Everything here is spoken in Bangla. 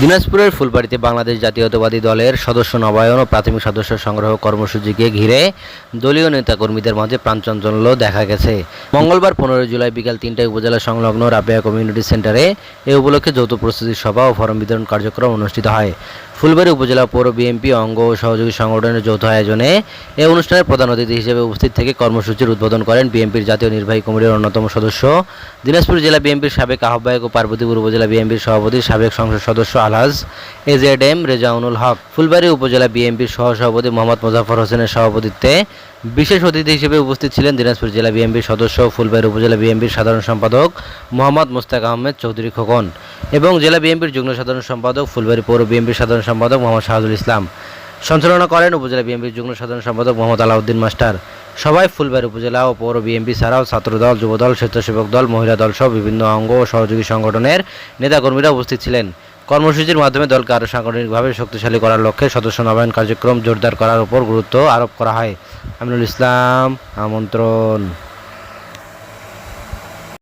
দিনাজপুরের ফুলবাড়িতে বাংলাদেশ জাতীয়তাবাদী দলের সদস্য নবায়ন ও প্রাথমিক সদস্য সংগ্রহ কর্মসূচিকে ঘিরে দলীয় নেতাকর্মীদের মাঝে প্রাণচঞ্চল্য দেখা গেছে। মঙ্গলবার পনেরোই জুলাই বিকাল তিনটায় উপজেলা সংলগ্ন রাবেয়া কমিউনিটি সেন্টারে এ উপলক্ষে যৌথ প্রস্তুতি সভা ও ফরম বিতরণ কার্যক্রম অনুষ্ঠিত হয়। ফুলবাড়ি উপজেলা পৌর বিএনপি অঙ্গ ও সহযোগী সংগঠনের যৌথ আয়োজনে এ অনুষ্ঠানের প্রধান অতিথি হিসেবে উপস্থিত থেকে কর্মসূচির উদ্বোধন করেন বিএনপির জাতীয় নির্বাহী কমিটির অন্যতম সদস্য। দিনাজপুর জেলা বিএনপির সাবেক আহ্বায়ক ও পার্বতীপুর উপজেলা বিএনপির সভাপতি, সাবেক সংসদ সদস্য আলহাজ এজেড এম, রেজাউনুল হক। ফুলবাড়ি উপজেলা বিএনপির সহসভাপতি মোহাম্মদ মোজাফর হোসেনের সভাপতিত্বে বিশেষ অতিথি হিসেবে উপস্থিত ছিলেন দিনাজপুর জেলা বিএনপির সদস্য, ফুলবাড়ি উপজেলা বিএনপির সাধারণ সম্পাদক মোহাম্মদ মোস্তাক আহমেদ চৌধুরী খোকন এবং জেলা বিএনপির যুগ্ম সাধারণ সম্পাদক, ফুলবাড়ি পৌর বিএনপির সাধারণ সম্পাদক মোহাম্মদ শাহজুল ইসলাম। সঞ্চালনা করেন উপজেলা বিএনপির যুগ্ম সাধারণ সম্পাদক মোহাম্মদ আলাউদ্দিন মাস্টার। সবাই ফুলবাড়ি উপজেলা ও পৌর বিএনপি ছাড়াও ছাত্রদল, যুবদল, স্বেচ্ছাসেবক দল, মহিলা দল সহ বিভিন্ন অঙ্গ ও সহযোগী সংগঠনের নেতাকর্মীরা উপস্থিত ছিলেন। কর্মসূচির মাধ্যমে দলকে আরও সাংগঠনিকভাবে শক্তিশালী করার লক্ষ্যে সদস্য নবায়ন কার্যক্রম জোরদার করার উপর গুরুত্ব আরোপ করা হয়। আমিনুল ইসলাম, আমন্ত্রণ।